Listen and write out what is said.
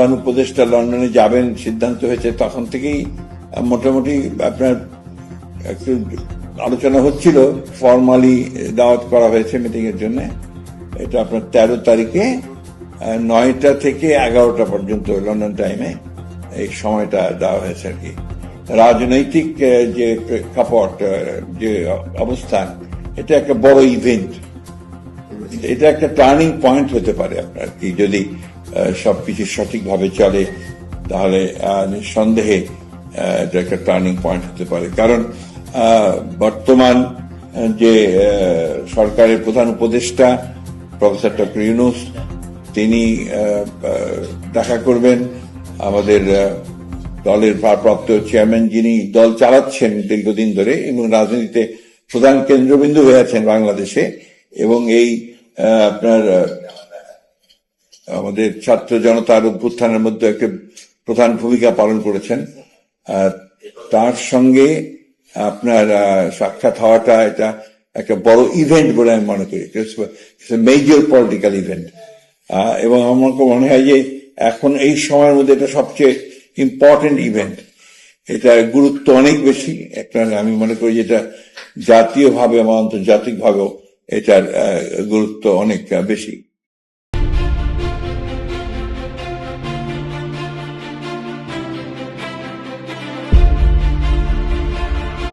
প্রধান উপদেষ্টা লন্ডনে যাবেন, সিদ্ধান্ত হয়েছে, তখন থেকেই মোটামুটি আপনার একটু আলোচনা হচ্ছিল ফর্মালি দাওয়াত করা হয়েছে মিটিং এর জন্য। এটা আপনার তেরো তারিখে নয়টা থেকে এগারোটা পর্যন্ত লন্ডন টাইমে এই সময়টা দেওয়া হয়েছে আর কি। রাজনৈতিক যে প্রেক্ষাপট যে অবস্থান এটা একটা বড় ইভেন্ট এটা একটা টার্নিং পয়েন্ট হতে পারে আপনার কি, যদি আহ, সবকিছু সঠিকভাবে চলে তাহলে নিঃসন্দেহে এটা একটা টার্নিং পয়েন্ট হতে পারে। কারণ বর্তমান যে সরকারের প্রধান উপদেষ্টা প্রফেসর ডক্টর ইউনুস তিনি দেখা করবেন আমাদের দলের ভারপ্রাপ্ত চেয়ারম্যান যিনি দল চালাচ্ছেন দীর্ঘদিন ধরে এবং রাজনীতিতে প্রধান কেন্দ্রবিন্দু হয়ে আছেন বাংলাদেশে এবং এই আপনার আমাদের ছাত্র জনতার অভ্যুত্থানের মধ্যে একটা প্রধান ভূমিকা পালন করেছেন। তার সঙ্গে আপনার সাক্ষাৎ হওয়াটা এটা একটা বড় ইভেন্ট বলে আমি মনে করি। মেজর পলিটিক্যাল ইভেন্ট এবং আমার মনে হয় যে এখন এই সময়ের মধ্যে এটা সবচেয়ে ইম্পর্টেন্ট ইভেন্ট এটার গুরুত্ব অনেক বেশি। একটা আমি মনে করি যেটা জাতীয়ভাবে এবং আন্তর্জাতিকভাবেও এটার গুরুত্ব অনেক বেশি।